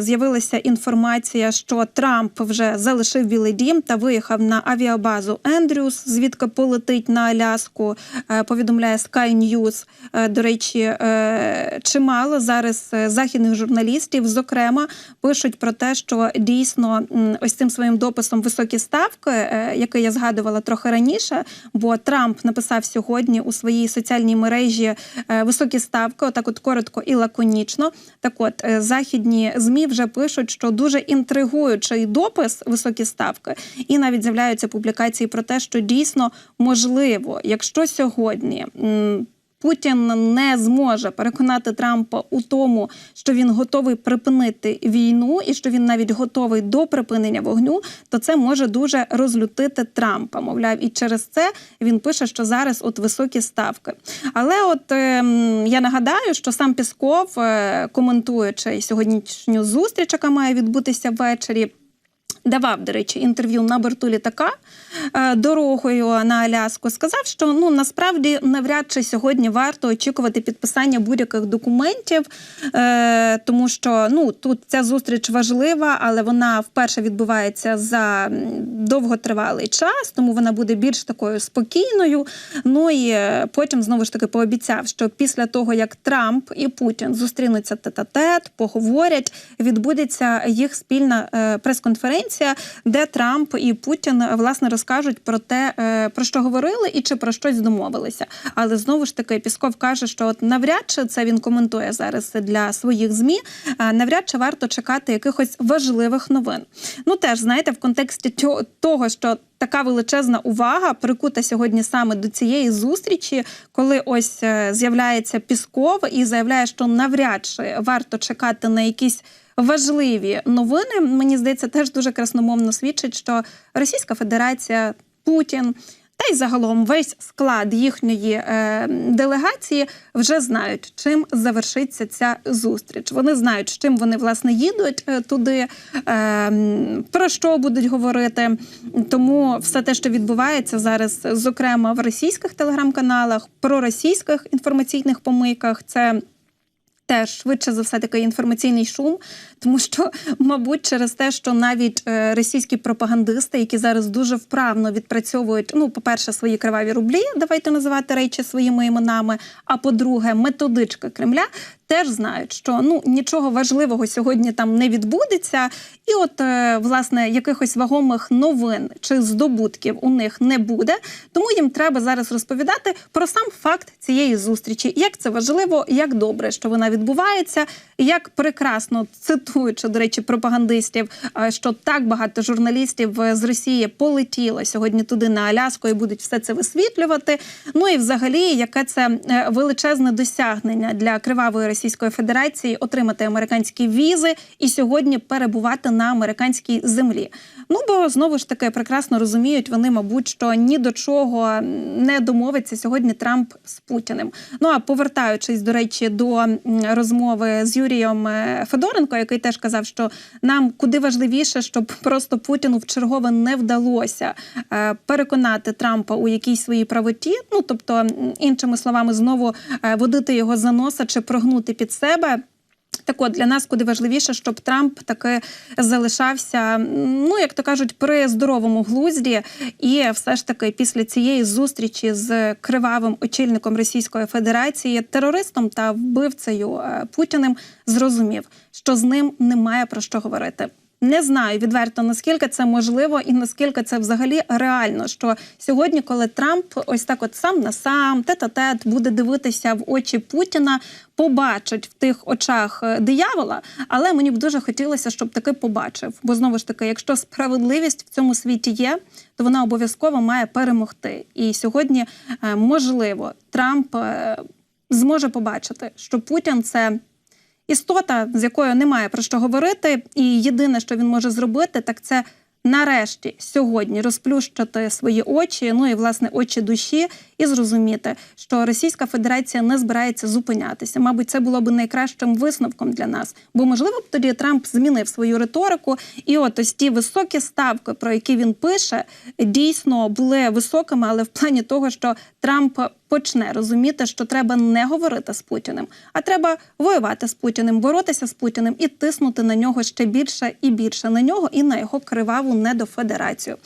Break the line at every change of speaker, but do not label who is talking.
З'явилася інформація, що Трамп вже залишив Білий Дім та виїхав на авіабазу Ендрюс, звідки полетить на Аляску. е, Повідомляє Sky News. Е, До речі, е, чимало зараз західних журналістів, зокрема, пишуть про те, що дійсно ось цим своїм дописом високі ставки, який я згадувала трохи раніше, бо Трамп написав сьогодні у своїй соціальній мережі високі ставки, отак от коротко і лаконічно. Так от західні змі вже пишуть, що дуже інтригуючий допис високі ставки, і навіть з'являються публікації про те, що дійсно можливо, якщо сьогодні. Путін не зможе переконати Трампа у тому, що він готовий припинити війну, і що він навіть готовий до припинення вогню, то це може дуже розлютити Трампа. Мовляв, і через це він пише, що зараз от високі ставки. Але от ем, я нагадаю, що сам Пісков, е, коментуючи сьогоднішню зустріч, яка має відбутися ввечері. Давав, до речі, інтерв'ю на борту літака е, дорогою на Аляску. Сказав, що ну насправді навряд чи сьогодні варто очікувати підписання будь-яких документів, е, тому що ну тут ця зустріч важлива, але вона вперше відбувається за довготривалий час, тому вона буде більш такою спокійною. Ну і е, потім знову ж таки пообіцяв, що після того як Трамп і Путін зустрінуться тет-а-тет, поговорять, відбудеться їх спільна е, прес-конференція, де Трамп і Путін е, власне розкажуть про те, е, про що говорили і чи про щось домовилися. Але знову ж таки Пісков каже, що от навряд чи це він коментує зараз для своїх змі. Навряд чи варто чекати якихось важливих новин. Ну теж знаєте, в контексті того, що така величезна увага прикута сьогодні саме до цієї зустрічі, коли ось е, з'являється Пісков і заявляє, що навряд чи варто чекати на якісь. Важливі новини мені здається теж дуже красномовно свідчить, що Російська Федерація, Путін та й загалом весь склад їхньої е, делегації вже знають, чим завершиться ця зустріч. Вони знають, з чим вони власне їдуть е, туди, е, про що будуть говорити. Тому все те, що відбувається зараз, зокрема в російських телеграм-каналах, проросійських інформаційних помийках, це. Теж швидше за все такий інформаційний шум, тому що, мабуть, через те, що навіть е, російські пропагандисти, які зараз дуже вправно відпрацьовують, ну, по-перше, свої криваві рублі, давайте називати речі своїми іменами. А по-друге, методичка Кремля теж знають, що ну нічого важливого сьогодні там не відбудеться, і от е, власне якихось вагомих новин чи здобутків у них не буде. Тому їм треба зараз розповідати про сам факт цієї зустрічі, як це важливо, як добре, що вона відбувається, як прекрасно цитуючи, до речі, пропагандистів, е, що так багато журналістів е, з Росії полетіло сьогодні туди на Аляску і будуть все це висвітлювати. Ну і взагалі, яке це величезне досягнення для кривавої Російської Федерації отримати американські візи і сьогодні перебувати на американській землі. Ну бо знову ж таки прекрасно розуміють вони, мабуть, що ні до чого не домовиться сьогодні Трамп з Путіним. Ну а повертаючись до речі до розмови з Юрієм е, Федоренко, який теж казав, що нам куди важливіше, щоб просто Путіну в чергове не вдалося е, переконати Трампа у якійсь своїй правоті. Ну тобто, іншими словами, знову е, водити його за носа чи прогнути під себе. Так от для нас куди важливіше, щоб Трамп таки залишався, ну як то кажуть, при здоровому глузді, і все ж таки після цієї зустрічі з кривавим очільником Російської Федерації, терористом та вбивцею е, Путіним, зрозумів, що з ним немає про що говорити. Не знаю відверто наскільки це можливо і наскільки це взагалі реально. Що сьогодні, коли Трамп ось так, от сам на сам, тет-а-тет буде дивитися в очі Путіна, побачить в тих очах е, диявола. Але мені б дуже хотілося, щоб таки побачив. Бо знову ж таки, якщо справедливість в цьому світі є, то вона обов'язково має перемогти. І сьогодні е, можливо Трамп е, зможе побачити, що Путін це. Істота, з якою немає про що говорити, і єдине, що він може зробити, так це нарешті сьогодні розплющити свої очі, ну і власне очі душі, і зрозуміти, що Російська Федерація не збирається зупинятися. Мабуть, це було б найкращим висновком для нас. Бо можливо б тоді Трамп змінив свою риторику, і от ось ті високі ставки, про які він пише, дійсно були високими, але в плані того, що Трамп почне розуміти, що треба не говорити з Путіним, а треба воювати з Путіним, боротися з Путіним і тиснути на нього ще більше і більше на нього і на його криваву недофедерацію.